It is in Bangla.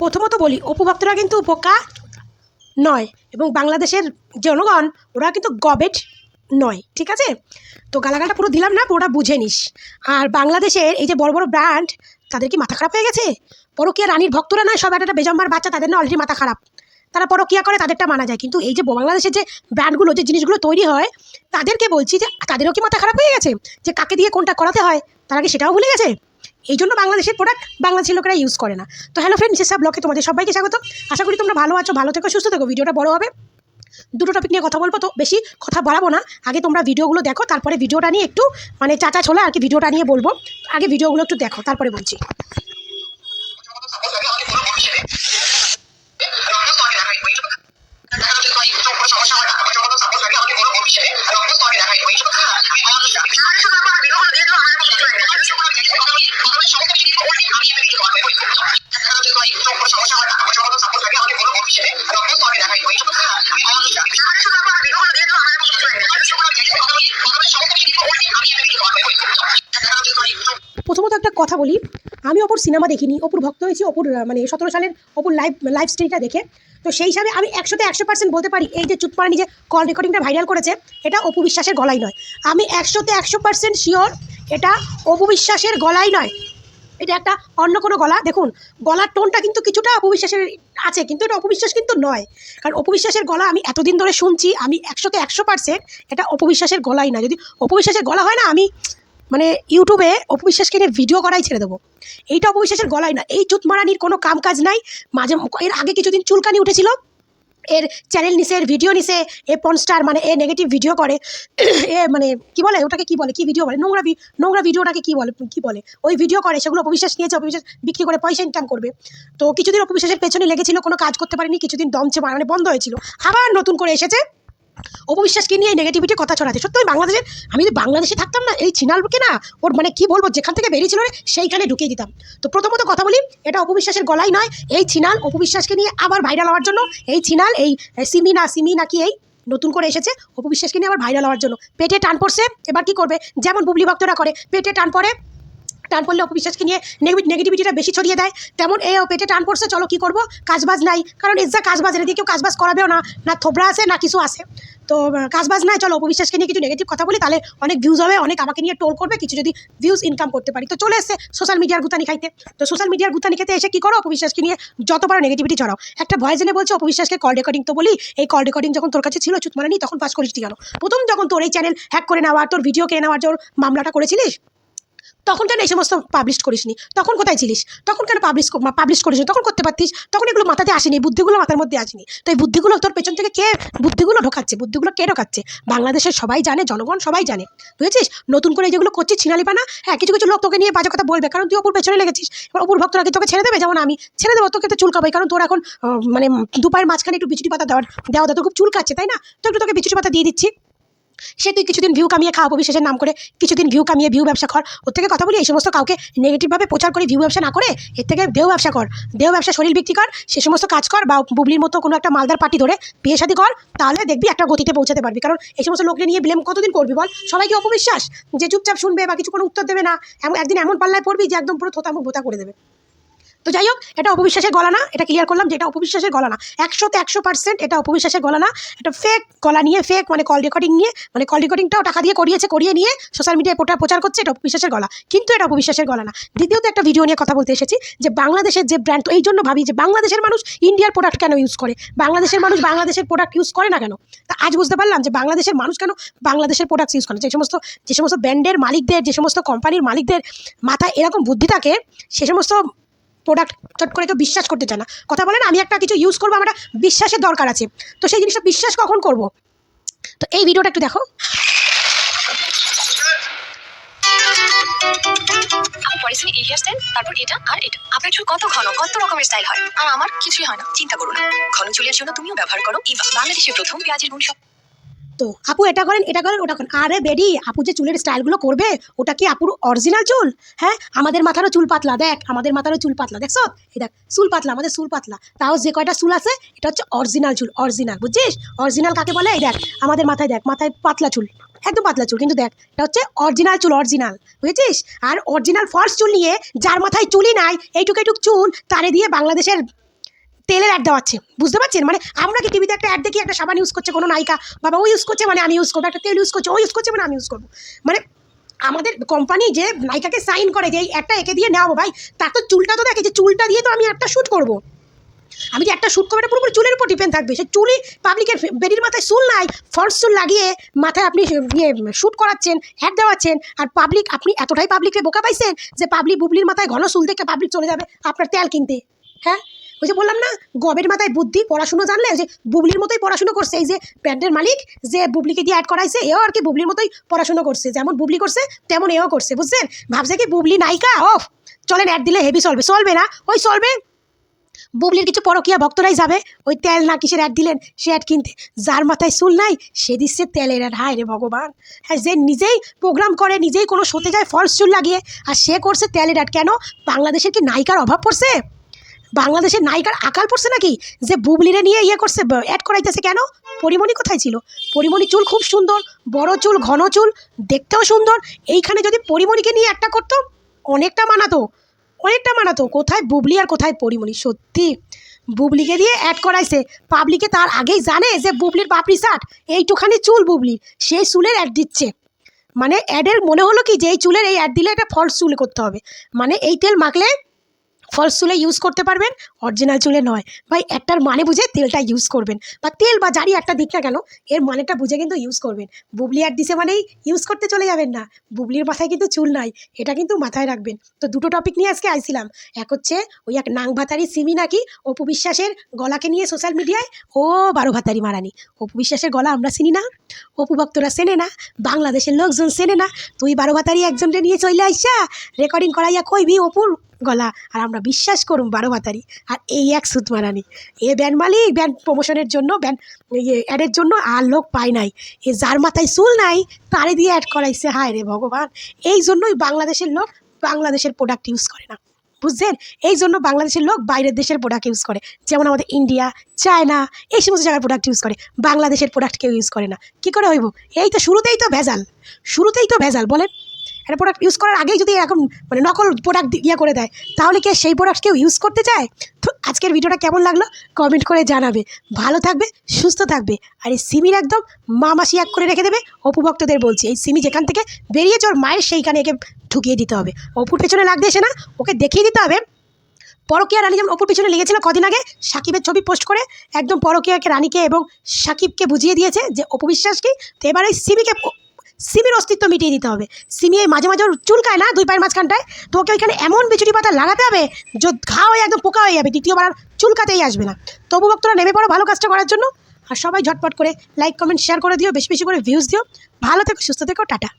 প্রথমত বলি অপু ভক্তরা কিন্তু বোকা নয় এবং বাংলাদেশের জনগণ, ওরা কিন্তু গবেট নয়, ঠিক আছে? তো গালাগালটা পুরো দিলাম না, পুরোটা বুঝে নিস। আর বাংলাদেশের এই যে বড় বড় ব্র্যান্ড তাদের কি মাথা খারাপ হয়ে গেছে? পরকীয়া রানীর ভক্তরা নয়, সব একটা বেজম্মার বাচ্চা, তাদের না অলরেডি মাথা খারাপ। তারা পরকীয়া করে, তাদেরটা মানা যায়। কিন্তু এই যে বাংলাদেশের যে ব্র্যান্ডগুলো যে জিনিসগুলো তৈরি হয়, তাদেরকে বলছি যে, তাদেরও কি মাথা খারাপ হয়ে গেছে? যে কাকে দিয়ে কোনটা করাতে হয়, তারা কি সেটাও ভুলে গেছে? এই জন্য বাংলাদেশের প্রোডাক্ট বাংলাদেশের লোকেরা ইউজ করে না। তো হ্যালো ফ্রেন্ড সব ব্লকে তোমাদের সবাইকে স্বাগত। আশা করি তোমরা ভালো আছো, ভালো থেকো, সুস্থ থেকো। ভিডিওটা বড় হবে। দুটো টপিক নিয়ে কথা বলব, তো বেশি কথা বাড়াবো না। আগে তোমরা ভিডিওগুলো দেখো, তারপরে ভিডিওটা নিয়ে একটু মানে চাচা ছোলা আর কি ভিডিওটা নিয়ে বলব। আগে ভিডিওগুলো একটু দেখো, তারপরে বলছি। কথা বলি, আমি অপুর সিনেমা দেখিনি, অপুর ভক্ত হয়েছি, অপুর মানে সতেরো সালের অপুর লাইভ লাইভ স্টোরিটা দেখে। তো সেই হিসাবে আমি একশোতে একশো পার্সেন্ট বলতে পারি, এই যে চুটপাড়ানি যে কল রেকর্ডিংটা ভাইরাল করেছে, এটা অপু বিশ্বাসের গলাই নয়। আমি একশোতে একশো পার্সেন্ট শিওর এটা অপু বিশ্বাসের গলাই নয়। এটা একটা অন্য কোনো গলা, দেখুন, গলার টোনটা কিন্তু কিছুটা অপবিশ্বাসের আছে, কিন্তু এটা অপবিশ্বাস কিন্তু নয়। কারণ অপবিশ্বাসের গলা আমি এতদিন ধরে শুনছি, আমি একশোতে একশো পার্সেন্ট এটা অপবিশ্বাসের গলাই না যদি অপবিশ্বাসের গলা হয় না, আমি মানে ইউটিউবে অপবিশ্বাসকে নিয়ে ভিডিও করাই ছেড়ে দেবো। এইটা অপবিশ্বাসের গলায় না। এই চুত মারানির কোনো কাম কাজ নাই। মাঝে এর আগে কিছুদিন চুলকানি উঠেছিল। এর চ্যানেল নিছে, এর ভিডিও নিছে, এ পনস্টার মানে এ নেগেটিভ ভিডিও করে। এ মানে কি বলে? ওটাকে কি বলে? কি ভিডিও বলে? নোংরা নোংরা ভিডিওটাকে কি বলে? কি বলে? ওই ভিডিও করে, সেগুলো অপবিশ্বাস নিয়েছে, অপবিশ্বাস বিক্রি করে, পয়সা ইনকাম করবে। তো কিছুদিন অপবিশ্বাসের পেছনে লেগেছিল, কোনো কাজ করতে পারেনি, কিছুদিন দমছে মানে বন্ধ হয়েছিল। আবার নতুন করে এসেছে। অপবিশ্বাসকে নিয়ে এই নেগেটিভিটি কথা ছড়াতে। সত্যি বাংলাদেশের আমি যদি বাংলাদেশে থাকতাম না, এই চিনালকে না, ওর মানে কি বলব, যেখান থেকে বেরিয়েছিল সেইখানে ঢুকিয়ে দিতাম। তো প্রথমত কথা বলি, এটা অপবিশ্বাসের গলাই নয়, এই চিনাল অপবিশ্বাসকে নিয়ে আবার ভাইরাল হওয়ার জন্য, এই চিনাল, এই সিমি না, সিমি নাকি এই, নতুন করে এসেছে, অপবিশ্বাসকে নিয়ে আবার ভাইরাল হওয়ার জন্য। পেটে টান পড়ছে, এবার কি করবে? যেমন বুবলি ভক্তরা করে, পেটে টান পড়ে, টান পড়লে অপবিশ্বাসকে নিয়ে নেগেটিভিটিটা বেশি ছড়িয়ে দেয়, তেমন এ পেটে টান পড়ছে, চলো কি করব? কাজবাজ নাই, কারণ এসা কাজবাজ এদিকে কেউ কাজবাজ করাবেও না না থোবরা আছে, না কিছু আছে। তো কাজ কাজবাজ নাই চলো, অপবিশ্বাসকে নিয়ে কিছু নেগেটিভ কথা বলি, তাহলে অনেক ভিউজ হবে, অনেক আমাকে নিয়ে টোল করবে, কিছু যদি ভিউজ ইনকাম করতে পারি। তো চলে এসে সোশ্যাল মিডিয়ার গুতানি খাইতে। তো সোশ্যাল মিডিয়ার গুতানি খেতে এসে কী করো, অপবিশ্বাসকে নিয়ে যত পারো নেগেটিভিটি ছড়াও। একটা ভয়েস এনে বলছে, অপবিশ্বাসকে কল রেকর্ডিং তো বলি, এই কল রেকর্ডিং যখন তোর কাছে ছিল, চুত মানে তখন পাস করিস কেন প্রথম যখন তোর এই চ্যানেল হ্যাক করে নেওয়া তোর ভিডিও কেড়ে নেওয়ার জন্য মামলাটা করেছিলিস? তখন কেন এই সমস্ত পাবলিশ করিসনি? তখন কোথায় ছিলিস? তখন কেন পাবলিশ পাবলিশ করিসনি? তখন করতে পারতিস? তখন এগুলো মাথাতে আসেনি বুদ্ধিগুলো মাথার মধ্যে আসেনি। তো এই বুদ্ধিগুলো তোর পেছন থেকে কে, বুদ্ধিগুলো ঢোকাচ্ছে? বুদ্ধিগুলো কে ঢোকাচ্ছে? বাংলাদেশের সবাই জানে, জনগণ সবাই জানে। বুঝেছিস? নতুন করে যেগুলো করছিস ছিনালিপানা হ্যাঁ কিছু কিছু লোক তোকে নিয়ে বাজে কথা বলবে, কারণ তুই অপুর পেছনে লেগেছিস। এবার অপুর ভক্তরা কি তোকে ছেড়ে দেবে, যেমন আমি। ছেড়ে দেবো, তোকে তো চুলকাবে কারণ তোর এখন মানে দুপায়ের মাঝখানে একটু বিচুটি পাতা দেওয়ার দেওয়া তো খুব চুলকাচ্ছে, তাই না? তো একটু তোকে বিচুটি পাতা দিয়ে দিচ্ছি। সে তুই কিছুদিন ভিউ কামিয়ে খাওয়াবো বিশেষের নাম করে কিছুদিন ভিউ কামিয়ে ভিউ ব্যবসা কর। ওর থেকে কথা বলি, এই সমস্ত কাউকে নেগেটিভভাবে প্রচার করে ভিউ ব্যবসা না করে, এর থেকে দেহ ব্যবসা কর। দেহ ব্যবসা, শরীর বিক্রি কর, সে সমস্ত কাজ কর বা বুবলির মতো কোনো একটা মালদার পার্টি ধরে বিয়ে শাদি কর, তাহলে দেখবি একটা গতিতে পৌঁছাতে পারবি। কারণ এই সমস্ত লোককে নিয়ে ব্লেম কতদিন করবি বল? সবাইকে অপবিশ্বাস যে চুপচাপ শুনবে বা কিছু কোনো উত্তর দেবে না। একদিন এমন পাল্লায় পড়বি যে একদম পুরো থোতা মুখ ভোতা করে দেবে। তো যাই হোক, এটা অপবিশ্বাসের গলা না, এটা ক্লিয়ার করলাম যে এটা অপবিশ্বাসের গলা না। একশোতে একশো পার্সেন্ট এটা অপবিশ্বাসের গলা না, এটা ফেক গলা নিয়ে ফেক মানে কল রেকর্ডিং নিয়ে মানে কল রেকর্ডিংটাও টাকা দিয়ে করিয়েছে, করিয়ে নিয়ে সোশ্যাল মিডিয়ায় প্রচার প্রচার করছে, এটা অপবিশ্বাসের গলা। কিন্তু এটা অপবিশ্বাসের গলা না। দ্বিতীয়ত একটা ভিডিও নিয়ে কথা বলতে এসেছি, যে বাংলাদেশের যে ব্র্যান্ড তো এই জন্য ভাবি যে বাংলাদেশের মানুষ ইন্ডিয়ার প্রোডাক্ট কেন ইউজ করে? বাংলাদেশের মানুষ বাংলাদেশের প্রোডাক্ট ইউজ করে না কেন? তা আজ বুঝতে পারলাম যে বাংলাদেশের মানুষ কেন বাংলাদেশের প্রোডাক্ট ইউজ করে। যে সমস্ত যে সমস্ত ব্র্যান্ডের মালিকদের, যে সমস্ত কোম্পানির মালিকদের মাথায় এরকম বুদ্ধি থাকে, সে সমস্ত প্রোডাক্ট চট করে কেউ বিশ্বাস করতে চায় না। কথা বলেন, আমি একটা কিছু ইউজ করব, আমার বিশ্বাসের দরকার আছে। তো সেই জিনিসটা বিশ্বাস কখন করব? তো এই ভিডিওটা একটু দেখো। পরেছি এই হেয়ার স্টাইল তারপর এটা আর এটা। আপনার চুল কত ঘন, কত রকমের স্টাইল হয়? আর আমার কিছুই হয় না, চিন্তা করুন ঘন চুলের জন্য তুমিও ব্যবহার করো ইভা বাংলাদেশের প্রথম পেঁয়াজের গুণ তো। আপু, এটা করেন এটা করেন, ওটা করেন। আরে বেডি, আপু যে চুলের স্টাইলগুলো করবে, ওটা কি আপুর অরিজিনাল চুল? হ্যাঁ আমাদের মাথারও চুল পাতলা, দেখ, আমাদের মাথারও চুল পাতলা, দেখছ? এই দেখ, চুল পাতলা, আমাদের চুল পাতলা। তাও যে কয়টা চুল আছে, এটা হচ্ছে অরিজিনাল চুল অরিজিনাল বুঝছিস? অরিজিনাল কাকে বলে? এই দেখ, আমাদের মাথায় দেখ, মাথায় পাতলা চুল, একদম পাতলা চুল, কিন্তু দেখ, এটা হচ্ছে অরিজিনাল চুল অরিজিনাল বুঝেছিস? আর অরিজিনাল ফলস চুল নিয়ে, যার মাথায় চুলই নাই, এইটুকু এইটুক চুল, তারে দিয়ে বাংলাদেশের তেলের অ্যাড দেওয়াচ্ছে বুঝতে পারছেন? মানে আমরা কি টিভিতে একটা অ্যাড দেখি, একটা সাবান ইউজ করছে কোনো নায়িকা, বাবা ও ইউজ করছে মানে আমি ইউজ করব, একটা তেল ইউজ করছে, ও ইউজ করছে মানে আমি ইউজ করব। মানে আমাদের কোম্পানি যে নায়িকাকে সাইন করে যে এই একটা একে দিয়ে নেওয়াবো ভাই, তার তো চুলটা তো দেখে যে চুলটা দিয়ে তো আমি একটা শ্যুট করব। আমি যে একটা শ্যুট করব, এটা পুরোপুরি চুলের উপর ডিপেন্ড থাকবে। সে চুলই পাবলিকের বেডির মাথায় চুল নাই ফলস চুল লাগিয়ে মাথায় আপনি ইয়ে শ্যুট করাচ্ছেন হ্যাড দেওয়াচ্ছেন, আর পাবলিক আপনি এতটাই পাবলিককে বোকা পাইছেন যে পাবলিক বুবলির মাথায় ঘন চুল দেখে পাবলিক চলে যাবে আপনার তেল কিনতে। হ্যাঁ? ওই যে বললাম না, গবের মাথায় বুদ্ধি, পড়াশুনো জানলে ওই যে বুবলির মতোই পড়াশুনো করছে। এই যে ব্র্যান্ডের মালিক যে বুবলিকে দিয়ে অ্যাড করাইছে, এও আর কি বুবলির মতোই পড়াশুনো করছে। যেমন বুবলি করছে, তেমন এও করছে, বুঝছেন? ভাবছে কি বুবলি নায়িকা? অফ চলেন অ্যাড দিলে হেভি চলবে। চলবে না, ওই চলবে। বুবলির কিছু পরকিয়া ভক্তরাই যাবে। ওই তেল না কিসের অ্যাড দিলেন? সে অ্যাড কিনতে। যার মাথায় চুল নাই, সে দিচ্ছে তেলের অ্যাড হায় রে ভগবান! হ্যাঁ যে নিজেই প্রোগ্রাম করে, নিজেই কোনো শোতে যায় ফলস চুল লাগিয়ে, আর সে করছে তেলের অ্যাড কেন? বাংলাদেশের কি নায়িকার অভাব পড়ছে? বাংলাদেশের নায়িকার আকাল পড়ছে নাকি? যে বুবলিরে নিয়ে ইয়ে করছে অ্যাড করাইতেছে কেন? পরিমণি কোথায় ছিল? পরিমণি চুল খুব সুন্দর, বড় চুল, ঘন চুল, দেখতেও সুন্দর। এইখানে যদি পরিমণিকে নিয়ে একটা করতো, অনেকটা মানাতো অনেকটা মানাতো। কোথায় বুবলি আর কোথায় পরিমণি? সত্যি, বুবলিকে দিয়ে অ্যাড করাইছে। পাবলিকে তার আগেই জানে যে বুবলির পাপড়ি শার্ট এইটুখানি চুল বুবলির সেই চুলের অ্যাড দিচ্ছে। মানে অ্যাডের মনে হলো কি, যে এই চুলের এই অ্যাড দিলে এটা ফলস চুলে করতে হবে। মানে এই তেল মাখলে ফলস চুলে ইউজ করতে পারবেন অরিজিনাল চুলে নয়। ভাই, একটার মানে বুঝে তেলটা ইউজ করবেন। বা তেল বা জারি একটা দিক না কেন, এর মানেটা বুঝে কিন্তু ইউজ করবেন। বুবলি আর দিছে মানেই ইউজ করতে চলে যাবেন না। বুবলির মাথায় কিন্তু চুল নাই, এটা কিন্তু মাথায় রাখবেন। তো দুটো টপিক নিয়ে আজকে আইছিলাম। এক হচ্ছে ওই এক নাং ভাতারি সিমি নাকি অপু বিশ্বাসের গলাকে নিয়ে সোশ্যাল মিডিয়ায় ও বারো ভাতারি মারানি। অপু বিশ্বাসের গলা আমরা চিনি না, অপু ভক্তরা চেনে না, বাংলাদেশের লোকজন চেনে না। তুই বারো ভাতারি একজনকে নিয়ে চলে আইসা রেকর্ডিং করাইয়া কইবি অপুর গলা, আর আমরা বিশ্বাস করুম বারো ভাতারি আর এই এক সুত মারানি এ ব্যান্ড মালিক ব্যান্ড প্রমোশনের জন্য ব্যান্ড ইয়ে অ্যাডের জন্য আর লোক পায় নাই। এ যার মাথায় চুল নাই তারে দিয়ে অ্যাড করাইছে। হায় রে ভগবান! এই জন্যই বাংলাদেশের লোক বাংলাদেশের প্রোডাক্ট ইউজ করে না। বুঝছেন? এই জন্য বাংলাদেশের লোক বাইরের দেশের প্রোডাক্ট ইউজ করে। যেমন আমাদের ইন্ডিয়া চায়না এই সমস্ত জায়গার প্রোডাক্ট ইউজ করে। বাংলাদেশের প্রোডাক্ট কেউ ইউজ করে না। কী করে হইব? এই তো শুরুতেই তো ভেজাল। শুরুতেই তো ভেজাল, বলেন। একটা প্রোডাক্ট ইউজ করার আগেই যদি এরকম মানে নকল প্রোডাক্ট ইয়ে করে দেয়, তাহলে কি সেই প্রোডাক্ট কেউ ইউজ করতে চায়? তো আজকের ভিডিওটা কেমন লাগল কমেন্ট করে জানাবে। ভালো থাকবে, সুস্থ থাকবে, আর এই সিমির একদম মা মাসি এক করে রেখে দেবে, অপু ভক্তদের বলছি। এই সিমি যেখান থেকে বেরিয়েছে ওর মায়ের সেইখানে একে ঢুকিয়ে দিতে হবে। অপুর পেছনে লাগতে এসে না, ওকে দেখিয়ে দিতে হবে। পরকিয়া রানী যেমন অপুর পিছনে লেগেছিল কদিন আগে, সাকিবের ছবি পোস্ট করে একদম পরকিয়াকে, রানীকে এবং সাকিবকে বুঝিয়ে দিয়েছে যে অপবিশ্বাস কি? তো এবার এই সিমিকে সিমির অস্তিত্ব মিটিয়ে দিতে হবে। সিমি এই মাঝে মাঝে চুলকায় না, দুই পায়ের মাঝখানটায়। তো ওকে ওইখানে এমন বিচুরি পাতা লাগাতে হবে যে ঘা হয়ে একদম পোকা হয়ে যাবে, দ্বিতীয়বার আর চুলকাতেই আসবে না। তবু ভক্তরা নেমে পড়ো ভালো কাজটা করার জন্য। আর সবাই ঝটপট করে লাইক কমেন্ট শেয়ার করে দিও, বেশি বেশি করে ভিউজ দিও। ভালো থেকো, সুস্থ থেকো, টাটা।